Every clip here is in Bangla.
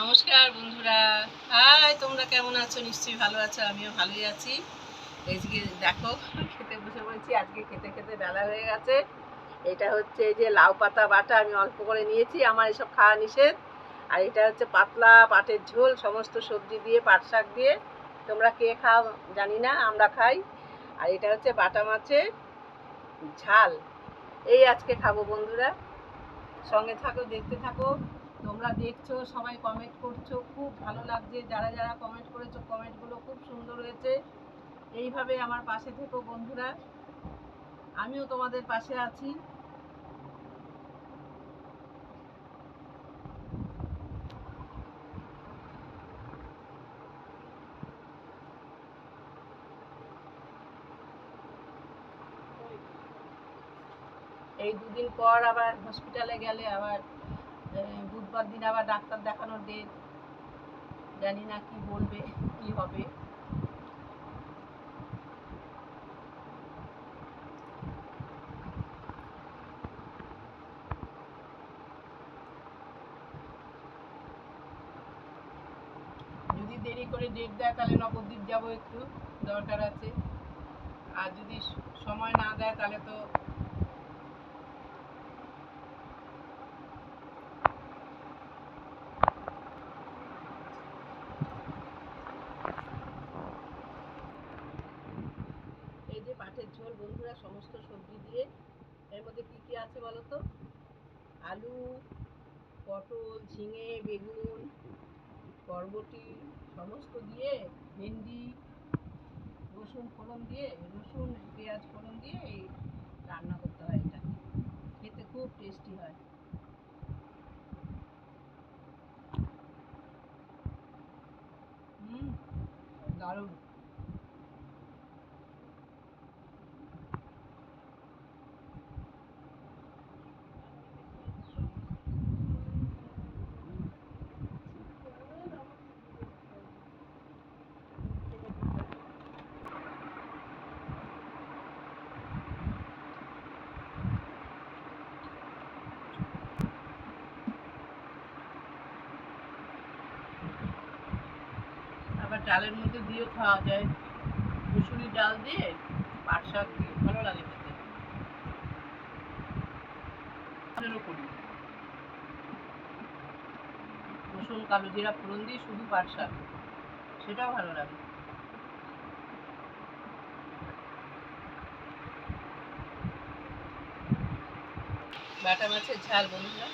নমস্কার বন্ধুরা। হাই, তোমরা কেমন আছো? নিশ্চয়ই ভালো আছো, আমিও ভালোই আছি। এইদিকে দেখো, খেতে বসে বলছি আজকে খেতে খেতে বেলা হয়ে গেছে। এটা হচ্ছে যে লাউ পাতা বাটা আমি অল্প করে নিয়েছি, আমার এসব খাওয়া নিষেধ। আর এটা হচ্ছে পাতলা পাটের ঝোল, সমস্ত সবজি দিয়ে, পাট শাক দিয়ে। তোমরা কে খাও জানি না, আমরা খাই। আর এটা হচ্ছে বাটা মাছের ঝাল। এই আজকে খাব বন্ধুরা। সঙ্গে থাকো, দেখতে থাকো। তোমরা দেখছ, সবাই কমেন্ট করছ। খুব ভালো লাগছে। যারা যারা কমেন্ট করেছ কমেন্টগুলো খুব সুন্দর হয়েছে। এইভাবে আমার পাশে থেকো বন্ধুরা। আমিও তোমাদের পাশে আছি। এই দুদিন পর আবার হসপিটালে গেলে আবার বুধবার দিন আবার ডাক্তার দেখানোর ডেট জানি না কি বলবে, কি হবে। যদি দেরি করে ডেট দেয়, তাহলে নবদ্বীপ যাব একটু। দরকার আছে। আর যদি সময় না দেয়, তাহলে তো এই যে পাটের ঝোল বন্ধুরা, সমস্ত সবজি দিয়ে এর মধ্যে কি কি আছে বলো তো? আলু, পটল, ঝিঙে, বেগুন, বরবটি, সমস্ত দিয়ে ভেন্ডি, রসুন ফোড়ন দিয়ে, রসুন, পেঁয়াজ ফোড়ন দিয়ে এই রান্না করতে হয় এটা। খেতে খুব টেস্টি হয়। হুম, দারুণ আবার ডালের মধ্যে দিয়েও খাওয়া যায়। মুসুরি ডাল দিয়ে পাট শাক দিয়ে, ভালো লাগে খেতে। করি। রসুন, কালো জিরা, ফোড়ন দিয়ে শুধু পাট শাক, সেটাও ভালো লাগে। বাটা মাছের ঝাল বন্ধুরা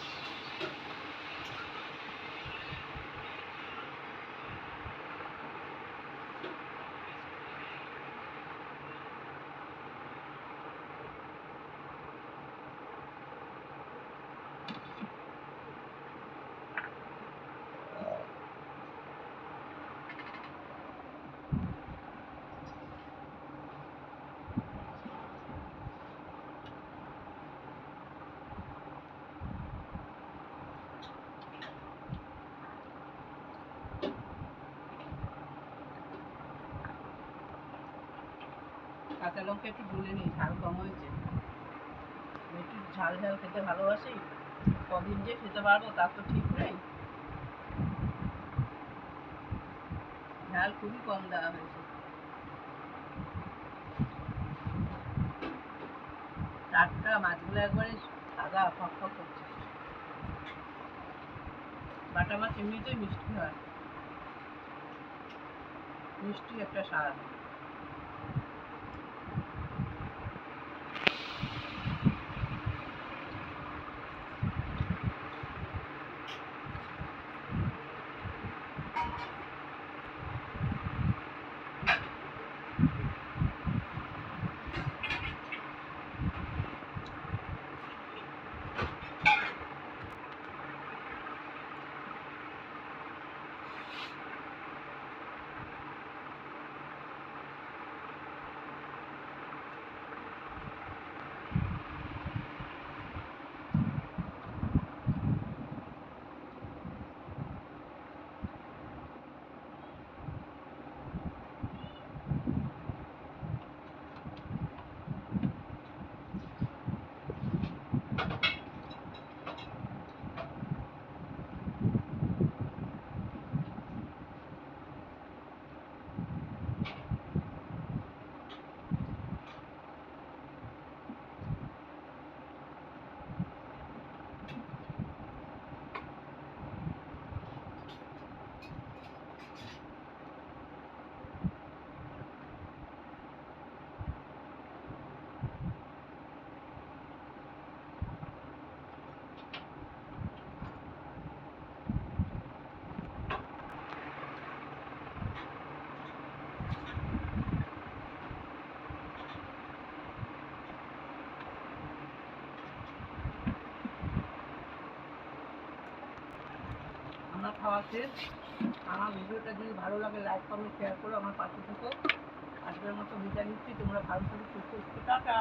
কাঁচা লঙ্কা একটু গুলে নিই, ঝাল কম হয়েছে। একটু ঝাল ঝাল খেতে ভালোবাসি, কদিন যে খেতে পারব তার তো ঠিক নেই। ঝাল খুবই কম দেওয়া হয়েছে। টাটকা মাছগুলো একবারে সাদা ফক ফক করছে। বাটা মাছ এমনিতেই মিষ্টি হয়। মিষ্টি একটা স্বাদ। খাওয়া শেষ। আমার ভিডিওটা যদি ভালো লাগে লাইক কমেন্ট শেয়ার করো আমার পাশে থেকো। আজকের মতো বিদায় নিচ্ছি। তোমরা ভালো থাকো, সুস্থ টাটা।